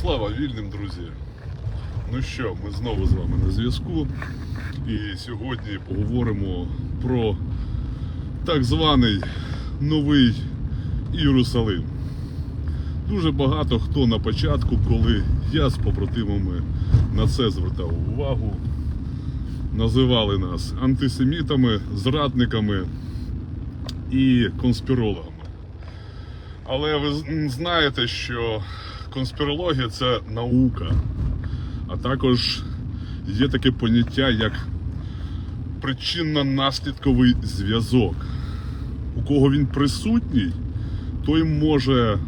Слава вільним, друзі! Ну що, ми знову з вами на зв'язку. І сьогодні поговоримо про так званий Новий Єрусалим. Дуже багато хто на початку, коли я з побратимами на це звертав увагу, називали нас антисемітами, зрадниками і конспірологами. Але ви знаєте, що конспірологія це наука, а також є таке поняття як причинно-наслідковий зв'язок. У кого він присутній, той може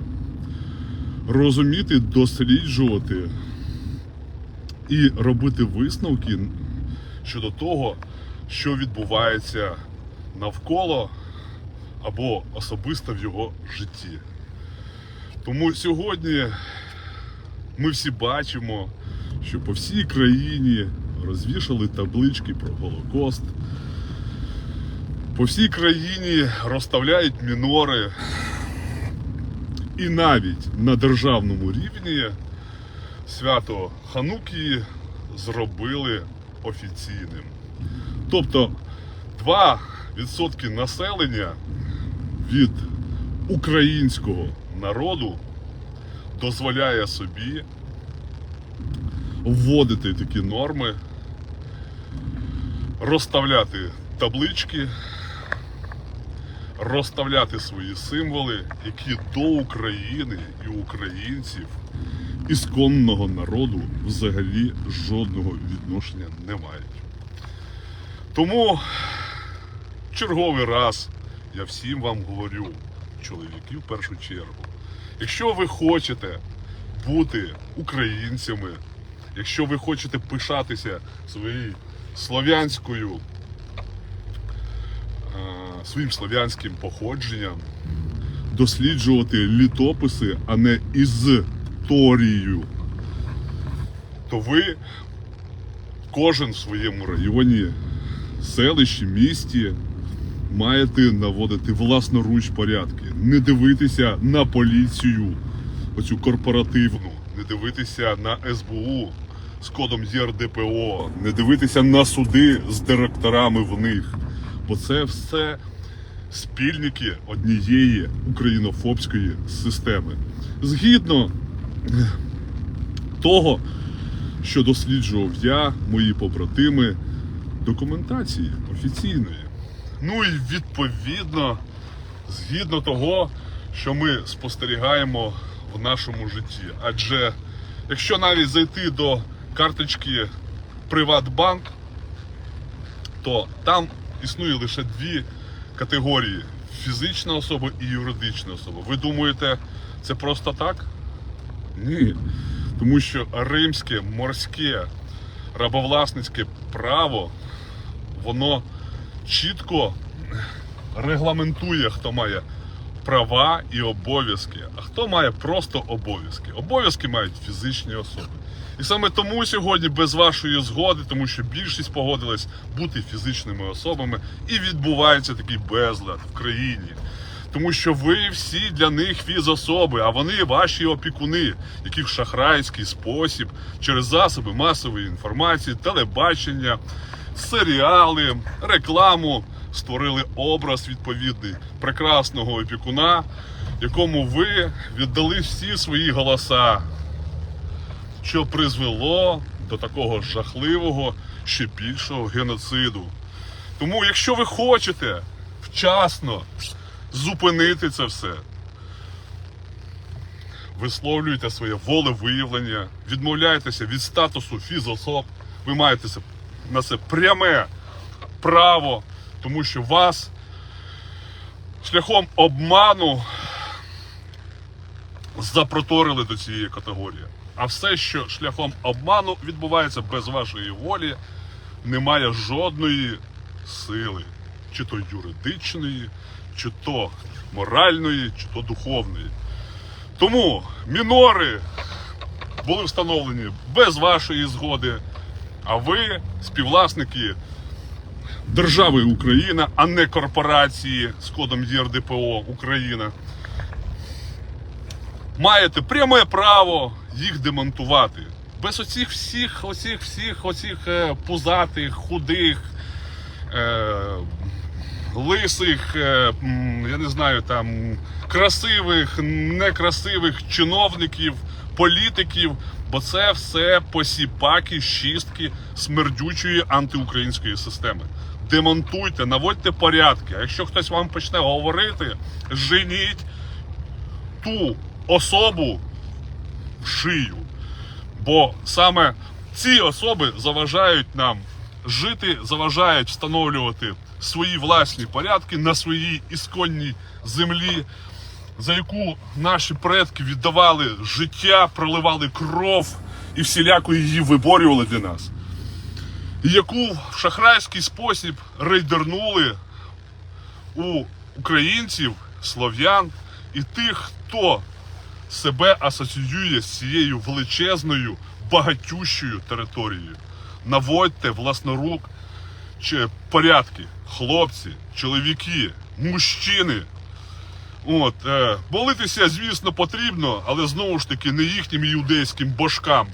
розуміти, досліджувати і робити висновки щодо того, що відбувається навколо або особисто в його житті. Тому сьогодні ми всі бачимо, що по всій країні розвішали таблички про Голокост. По всій країні розставляють мінори. І навіть на державному рівні свято Ханукі зробили офіційним. Тобто 2% населення від українського народу дозволяє собі вводити такі норми, розставляти таблички, розставляти свої символи, які до України і українців ісконного народу взагалі жодного відношення не мають. Тому черговий раз я всім вам говорю, чоловіки в першу чергу, якщо ви хочете бути українцями, якщо ви хочете пишатися своєю слов'янською, е, своїм слов'янським походженням, досліджувати літописи, а не історію, то ви кожен в своєму районі, селищі, місті маєте наводити власноруч порядки, не дивитися на поліцію, оцю корпоративну, не дивитися на СБУ з кодом ЄРДПО, не дивитися на суди з директорами в них. Бо це все спільники однієї українофобської системи. Згідно того, що досліджував я, мої побратими, документації офіційної. Ну і відповідно, згідно того, що ми спостерігаємо в нашому житті. Адже якщо навіть зайти до карточки Приватбанк, то там існує лише дві категорії: фізична особа і юридична особа. Ви думаєте, це просто так? Ні. Тому що римське морське рабовласницьке право, воно чітко регламентує, хто має права і обов'язки, а хто має просто обов'язки. Обов'язки мають фізичні особи. І саме тому сьогодні, без вашої згоди, тому що більшість погодилась бути фізичними особами, і відбувається такий безлад в країні. Тому що ви всі для них фізособи, а вони ваші опікуни, які в шахрайський спосіб через засоби масової інформації, телебачення, серіали, рекламу створили образ відповідний прекрасного опікуна, якому ви віддали всі свої голоса, що призвело до такого жахливого, ще більшого геноциду. Тому, якщо ви хочете вчасно зупинити це все, висловлюйте своє волевиявлення, відмовляйтеся від статусу фізособ, ви маєте це- на це пряме право, тому що вас шляхом обману запроторили до цієї категорії. А все, що шляхом обману відбувається без вашої волі, не має жодної сили, чи то юридичної, чи то моральної, чи то духовної. Тому мінори були встановлені без вашої згоди, а ви, співвласники держави Україна, а не корпорації з кодом ЄРДПО Україна, маєте пряме право, їх демонтувати. Без оцих всіх, оцих всіх, оцих е, пузатих, худих, е, лисих, е, я не знаю, там красивих, некрасивих чиновників, політиків, бо це все посіпаки, шістки смердючої антиукраїнської системи. Демонтуйте, наводьте порядки. А якщо хтось вам почне говорити, женіть ту особу в шию. Бо саме ці особи заважають нам жити, заважають встановлювати свої власні порядки на своїй ісконній землі, за яку наші предки віддавали життя, проливали кров і всіляко її виборювали для нас. І яку в шахрайський спосіб рейдернули у українців, слов'ян і тих, хто себе асоціює з цією величезною, багатющою територією. Наводьте власнорук чи порядки, хлопці, чоловіки, мужчини. От, е, молитися, звісно, потрібно, але знову ж таки не їхнім іудейським божкам.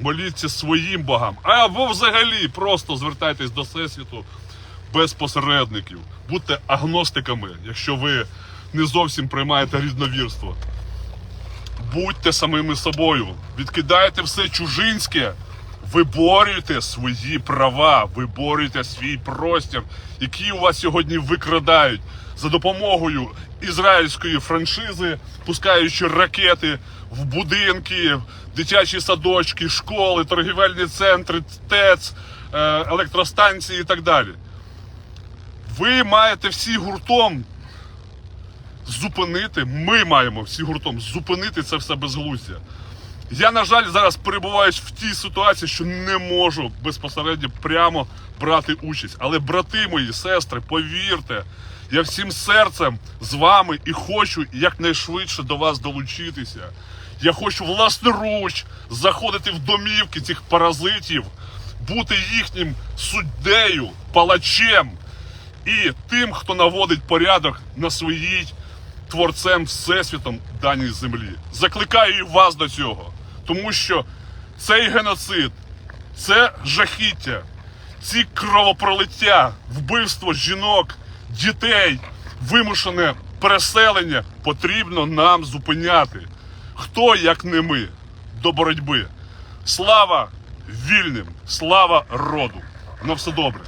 Моліться своїм богам. Або взагалі просто звертайтесь до Всесвіту без посередників. Будьте агностиками, якщо ви не зовсім приймаєте рідновірство. Будьте самими собою, відкидайте все чужинське, виборюйте свої права, ви виборюйте свій простір, який у вас сьогодні викрадають за допомогою ізраїльської франшизи, пускаючи ракети в будинки, дитячі садочки, школи, торгівельні центри, ТЕЦ, е, електростанції і так далі. Ви маєте всі гуртом зупинити. Ми маємо всі гуртом зупинити це все безглуздя. Я, на жаль, зараз перебуваю в тій ситуації, що не можу безпосередньо прямо брати участь. Але, брати мої, сестри, повірте, я всім серцем з вами і хочу якнайшвидше до вас долучитися. Я хочу власноруч заходити в домівки цих паразитів, бути їхнім суддею, палачем і тим, хто наводить порядок на своїй творцем всесвітом даній землі. Закликаю і вас до цього, тому що цей геноцид, це жахіття, ці кровопролиття, вбивство жінок, дітей, вимушене переселення потрібно нам зупиняти. Хто, як не ми, до боротьби? Слава вільним, слава роду. На все добре.